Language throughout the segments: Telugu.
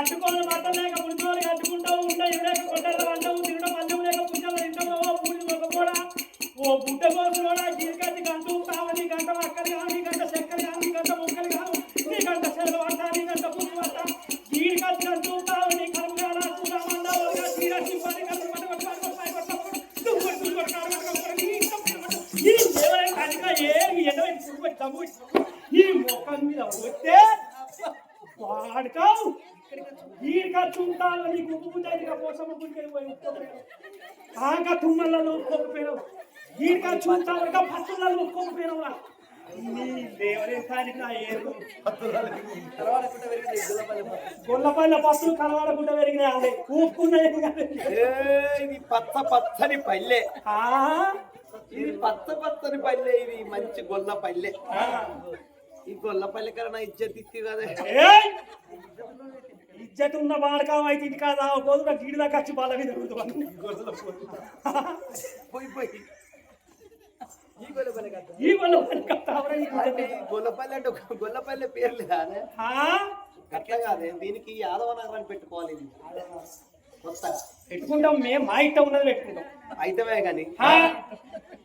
కట్టుకోని బట్టలు లేక పుడిచోలు కట్టుకుంటావు ఉండ ఇవ్వలేక కొట్టలు వంటవు తినడం అన్నం లేక పుట్టలు తింటావు పూడి కూడా ఓ బుట్ట కోసం కూడా జీవికట్టి గంట కావాలి గంట అక్కడి కానీ గంట చక్కెర కానీ గంట ముక్కలు కాదు నీ గంట సెలవు పడతా నీ గంట పుట్టి పడతా జీవికట్టి గంట కావని కరువుగా చూడమండ ఒక చీర ఈ దేవరైన మీద వస్తే వాడుకోవు ఈడిగా చుంటాలు నీకు ఉప్పు బుద్ధాయిగా పోసమ్మ గుడికి పోయి ఆక తుమ్మలలో ఉప్పుకోకపోయినావు. ఈడిగా చుంటాలుగా పత్తులలో ఏరు గొల్లపల్ల పత్తులు కలవాడకుండా పెరిగినాయి పచ్చ పచ్చని పల్లె. ఇది పచ్చ పచ్చని పల్లె ఇది మంచి గొల్ల పల్లె. ఈ గొల్ల పల్లె కన్నా ఇజ్జత్ ఇచ్చి కదా. ఏయ్! ఇజ్జత్ ఉన్న వాడకం అయితే ఇది కాదా? పోదు గీడి దాకా వచ్చి బాల మీద. పోయి పోయి. ఈ గొల్లపల్లి అంటే గొల్లపల్లి పేరు లేదా? ఆ? అట్లా కాదే. దీనికి యాదవ నగరాన్ని పెట్టుకోవాలి పెట్టుకుంటాం మేము మా ఇట్ట ఉన్నది పెట్టుకుంటాం. అయితమే కానీ?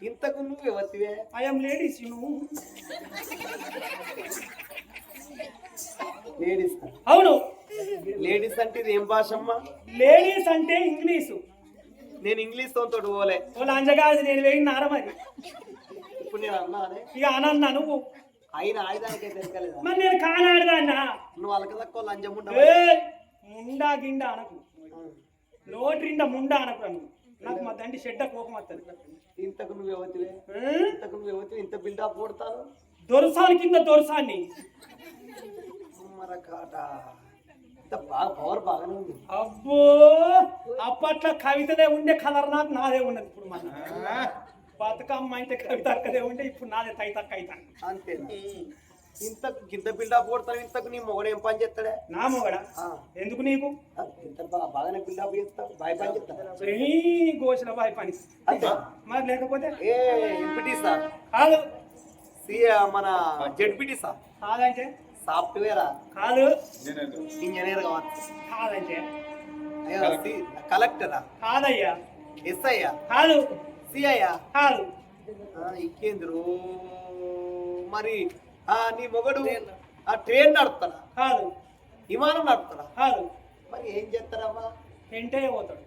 ఇంతకు నువ్వు ఎవరివే ఐఎమ్ లేడీస్ యు లేడీస్ అవును. లేడీస్ అంటే ఇది ఏం భాష అమ్మా? లేడీస్ అంటే ఇంగ్లీషు. నేను ఇంగ్లీష్తో తోటి పోలే. అంజగాది నేను వేయినారా మరి. ఇప్పుడు నేను అన్నానే. ఇక అనన్నా నువ్వు. అయిన ఆయుధానికే దొరకలేదా మరి నేను కానాడదాన్నా? నువ్వు వాళ్ళకి తక్కువ లంచం ఉండవు? ముండా గిండా అనకు. నోట్రిండా ముండా అనకు నన్ను. నాకు మా దండి షెడ్డ కోపం వస్తుంది ఇంతకు నువ్వు ఎవరివే ఇంతకు నువ్వు ఇంత బిల్డప్ కొడతాను దొరసాని కింద దొరసాన్ని ఇంత బాగా పవర్ బాగానే ఉంది. అబ్బో! అప్పట్లో కవితదే ఉండే కలర్ నాకు నాదే ఉన్నది ఇప్పుడు మన బతుకమ్మ అయితే కవిత అక్కదే ఉండే ఇప్పుడు నాదే తైతక్క అయితా అంతేనా? ఇంతకు ఇంత బిల్డప్ కొడతాను ఇంతకు నీ మొగడు ఏం పని చేస్తాడే? నా మొగడా? ఎందుకు నీకు? ఇంత బాగా బాగానే బిల్డప్ చేస్తావు బాయ్ పని చేస్తావు? గోసిన బాయ్ పని. అంతే? మరి లేకపోతే? ఏ ఎంపీటీ సార్ కాదు. సి మన జెడ్పీటీ సార్ కాదంటే? సాఫ్ట్వేరా? కాదు. ఇంజనీర్. కావచ్చు. కాదంటే కలెక్టరా. కాదయ్యా. ఎస్ఐయా? కాదు. సిఐయా? కాదు. ఇంకేంద్రు? మరి ఆ నీ మొగడు ఆ ట్రైన్ నడుపుతాడా? కాదు. విమానం నడుపుతాడా? కాదు. మరి ఏం చేస్తారమ్మా ఎంటే పోతాడు.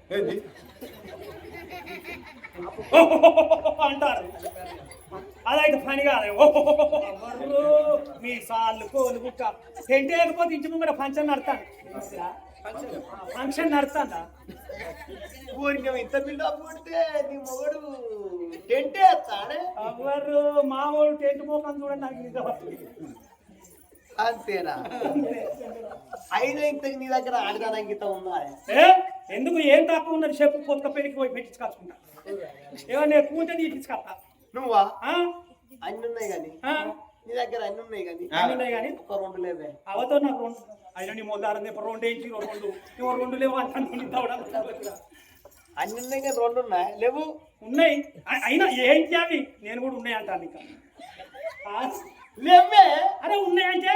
అంటారు. అదైతే పని కాదు. మీ సార్లు కోలు బుక్క టెంట్ లేకపోతే ఇంటి ముంగట ఫంక్షన్ నడతాను ఫంక్షన్ ఊరికి నువ్వు ఇంత బిల్డప్ కొడితే నీ మొగడు టెంటే వేస్తాడే? ఎవరు మామూలు టెంట్ మోకం చూడండి నాకు నిజం. అంతేనా? అయినా ఇంతకు నీ దగ్గర ఆడదాన గీతం ఉందా? ఎందుకు? ఏం తక్కువ ఉన్నది? చెప్పు. కొత్త పెళ్ళికి పోయి పెట్టించుకొచ్చుకుంటా ఏమన్నా ఎక్కువ ఉంటే తీపించుకొస్తా నువ్వా? అన్ని ఉన్నాయి కానీ? నీ దగ్గర అన్ని ఉన్నాయి కానీ? అన్ని ఉన్నాయి కానీ? ఒక రెండు లేవే. అవతో నాకు రెండు. అయినా నీ మొదలారం ఇప్పుడు రెండు ఏంటి రెండు? నువ్వు రెండు లేవు అంటాను అన్ని ఉన్నాయి కానీ రెండు ఉన్నాయి. లేవు. ఉన్నాయి. అయినా ఏంటి అవి నేను కూడా ఉన్నాయి అంటాను ఇంకా? లేవే. అరే ఉన్నాయి అంటే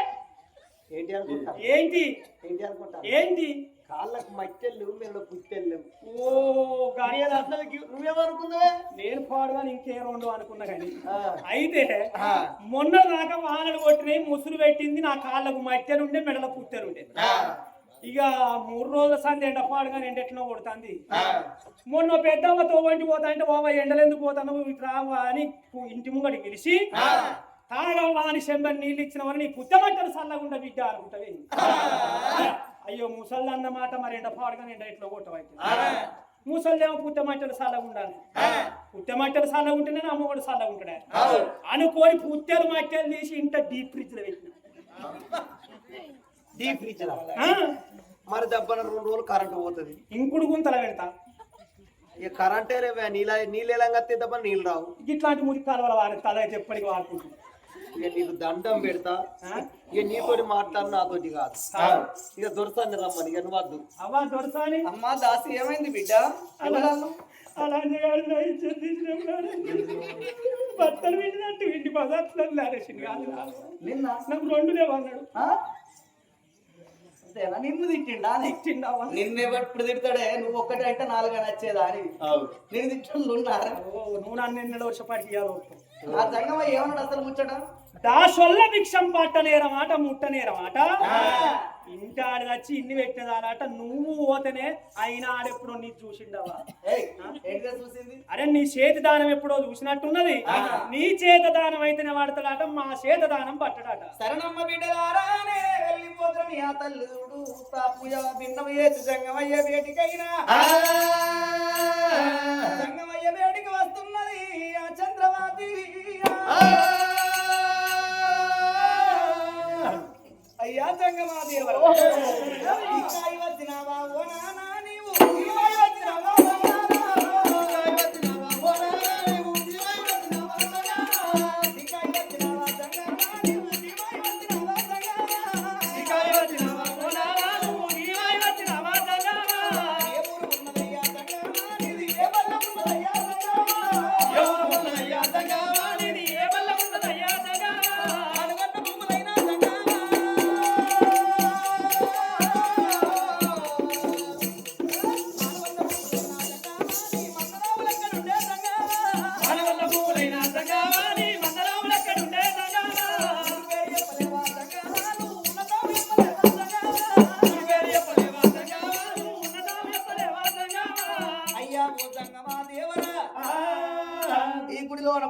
ఏంటి అనుకుంటా? ఏంటి? ఏంటి అనుకుంటా? ఏంటి? కాళ్ళకు మట్టెళ్ళు మెల్ల పుట్టెళ్ళు ఓ గాడి నేను అట్లా నువ్వేమనుకున్నావే? నేను పాడుగా ఇంకే రెండు అనుకున్నా కానీ. అయితే. మొన్న దాకా వానలు కొట్టినాయి ముసురు పెట్టింది నా కాళ్ళకు మట్టెలు ఉండే మెడల పుత్తెలు ఉండే ఇక మూడు రోజుల సంది ఎండ పాడుగా ఎండెట్నో కొడుతుంది? మొన్న పెద్దమ్మ తోవంటి పోతా అంటే బాబా ఎండలు ఎందుకు పోతాను ఇటు రావా అని ఇంటి ముంగడి పిలిచి తాగవా అని చెంబని నీళ్ళు ఇచ్చిన వారిని పుట్టమంటలు చల్లగుండా బిడ్డ అనుకుంటవి అయ్యో ముసళ్ళు అన్న మాట మరి ఎండ పాడుగా ఎండ ఎట్లా కొట్టవైతే ముసళ్ళేమో పుట్టమంటలు చల్లగుండాలి పుట్టమంటలు చల్లగుంటేనే అమ్మ కూడా చల్లగుంటాడే అనుకోని పుట్టెలు మట్టెలు తీసి ఇంత డీప్ ఫ్రిడ్జ్లో పెట్టిన. Deep fridge? మరి దెబ్బన రెండు రోజులు కరెంట్ పోతుంది. ఇంకుడు గుంతల పెడతా. ఇక కరెంటే నీళ్ళ నీళ్ళు ఎలా దెబ్బ నీళ్ళు రావు. ఇట్లాంటి మురికి కాలువల వాడి తల ఎప్పటికి వాడుకుంటుంది. ఇక నీకు దండం పెడతా? ఇక నీతోటి మాట్లాడు నాతోటి కాదు. ఇక దొరసాన్ని రమ్మని ఇక వద్దు. అవ్వా దొరసాని. అమ్మా దాసి ఏమైంది బిడ్డ? అలాంటి విండినట్టు పదార్థాలు నిన్న? నాకు రెండు? అంతేనా? నిన్ను తిట్టిండా? తిట్టిండావా నిన్నెప్పుడు తిడతాడే నువ్వు ఒక్కటే అంటే నాలుగు నచ్చేదా అని అవును. నేను తిట్టలు ఉన్నారా? ఓ, నువ్వు నన్ను ఎన్నడూ వర్షపాటికి ఇవ్వాలి ఆ సంగమ ఏమన్నాడు అసలు ముచ్చట? దాసొల్ల భిక్షం పట్టనేరమాట ముట్టనేరమాట ఇంటాడు వచ్చి ఇన్ని పెట్టినదానట నువ్వు పోతేనే అయినా ఆడెప్పుడో నీ చూసిండవా? ఏయ్ ఏంటిదా చూసింది? అరే నీ చేతి దానం ఎప్పుడో చూసినట్టున్నది. నీ చేత దానం అయితేనే వాడతాడట మా చేత దానం పట్టడట. శరణమ్మ బిడ్డలారానే తల్లుడు పూజ భిన్నం చేసి సంగమయ్య వేటికైనా. సంగమయ్య వేటికి వస్తున్నది ఆ చంద్రమాతి అయ్యా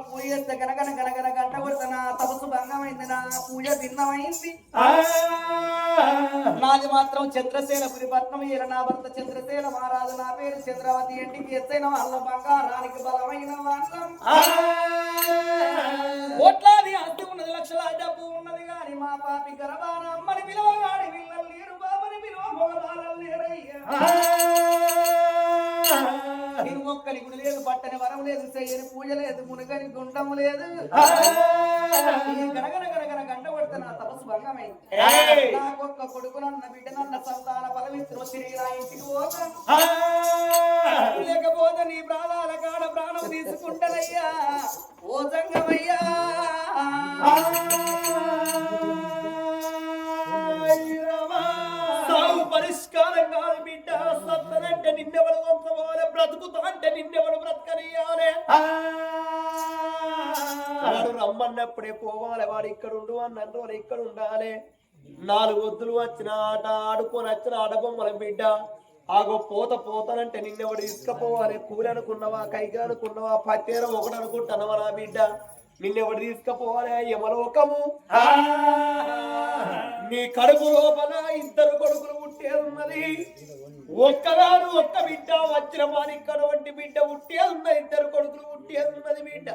పూజ చేస్తే కనకన కనకన గంట కొడుతున్నా. తపస్సు భంగమైంది నా పూజ భిన్నమైంది. నాది మాత్రం చంద్రసేన పట్నం ఈయన నా భర్త చంద్రసేన మహారాజు నా పేరు చంద్రవతి ఇంటికి ఎత్తైన వాళ్ళ బంగారానికి బలమైన వాళ్ళం. కోట్లాది ఆస్తి ఉన్నది లక్షల డబ్బు ఉన్నది గాని మా పాపి గర్భాన అమ్మని పిలవగాడి పిల్లలు లేరు బాబని పిలువ లేరయ్యా. గుడి లేదు పట్టని వరం లేదు చెయ్యని పూజ లేదు మునగని గుండము లేదు. ఈ గనగన గనగన గంట కొడితే నా తపస్సు భంగమైంది! నాకొక్క కొడుకు నన్న బిడ్డ నన్న సంతాన బలమిత్రులు తిరిగి నా ఇంటికి పోతాను రమ్మన్నప్పుడే పోవాలి వాడు ఇక్కడ ఉండు వాడు ఇక్కడ ఉండాలి నాలుగు వద్దులు వచ్చిన ఆట ఆడుకొని వచ్చిన ఆట బొమ్మల బిడ్డ. ఆగో పోత పోతానంటే నిన్నెవడు తీసుకపోవాలి? కూలి అనుకున్నావా కైగా అనుకున్నావా? పత్తేర ఒకటి అనుకుంటున్నావా నా బిడ్డ? నిన్నెవడు తీసుకపోవాలి? యమలోకము. నీ కడుపు లోపల ఇద్దరు కొడుకులు పుట్టేదున్నది ఒక్కగాను ఒక్క బిడ్డ వచ్చిన మానిక్కడ వంటి బిడ్డ పుట్టేదున్నది ఇద్దరు కొడుకులు పుట్టేదున్నది బిడ్డ.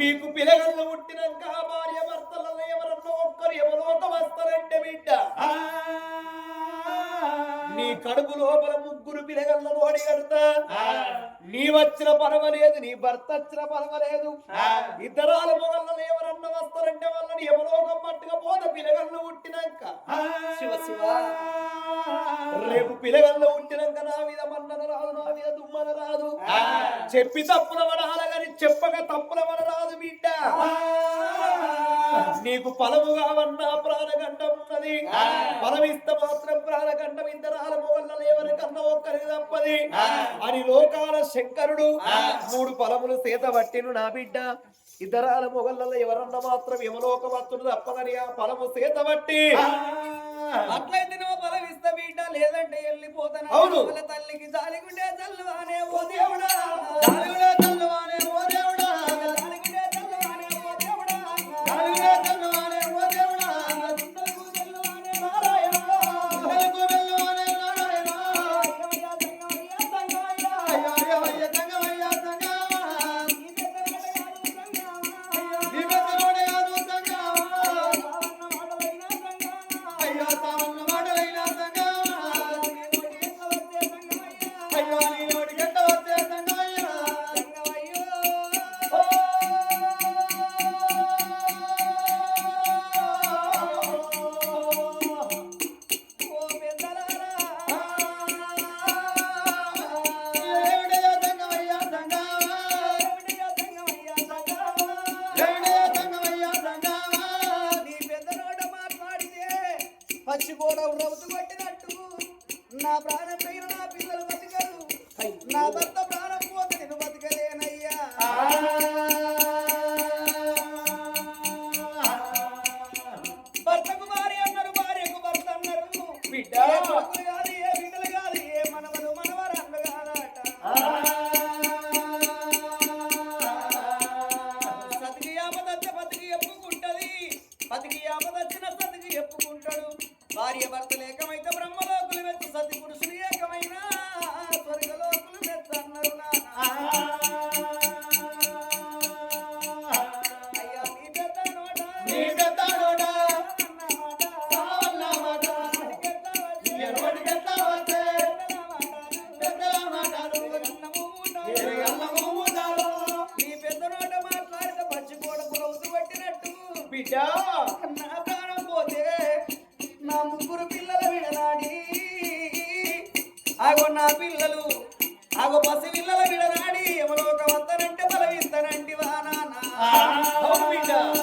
మీకు పిల్లగళ్ళు పుట్టినాక భార్య భర్తలలో ఎవరన్నా ఒక్కరు ఎవరోక వస్తారంటే బిడ్డ. నీ కడుపు లోపల ముగ్గురు పిల్లగళ్ళ ఓడి కడతా. నీ వచ్చిన పర్వాలేదు నీ భర్త వచ్చిన పర్వాలేదు ఇద్దరాల మొగళ్ళలో ఎవరన్నా వస్తారంటే వాళ్ళని ఎవరోగం పట్టుక పోత పిల్లగళ్ళు పుట్టినాక. శివ శివ. రేపు పిల్లగల్లో ఉంటినాక నా మీద మన్నన రాదు నా మీద దుమ్మన రాదు. చెప్పి తప్పుల పడాల గాని చెప్పక తప్పుల పడరాదు బిడ్డ. నీకు ఫలము కావన్నా ప్రాణగండం ఉన్నది. ఫలమిస్తే మాత్రం ప్రాణగండం ఇద్దరాల వల్ల ఎవరికన్నా ఒక్కరికి తప్పది. అని లోకాల శంకరుడు మూడు ఫలములు సేత పట్టిను నా బిడ్డ. ఇద్దరాల మొగళ్ళలో ఎవరన్నా మాత్రం యమలోక భక్తుడు తప్పదని ఆ ఫలము సేత పట్టి అట్లయితే నువ్వు బలమిస్తా బిడ్డ లేదంటే వెళ్ళిపోతాను అవును. తల్లికి జాలిగుండే చల్లువానే ఓ దేవుడా జాలిగుండే చల్లువానే ఓ దేవుడా. మర్చిపోవడం రవతు కొట్టినట్టు. నా ప్రాణం పైన నా పిల్లలు బతికరు. నా భర్త ప్రాణం పోతే నేను బతకలేనయ్యా. Jamaica.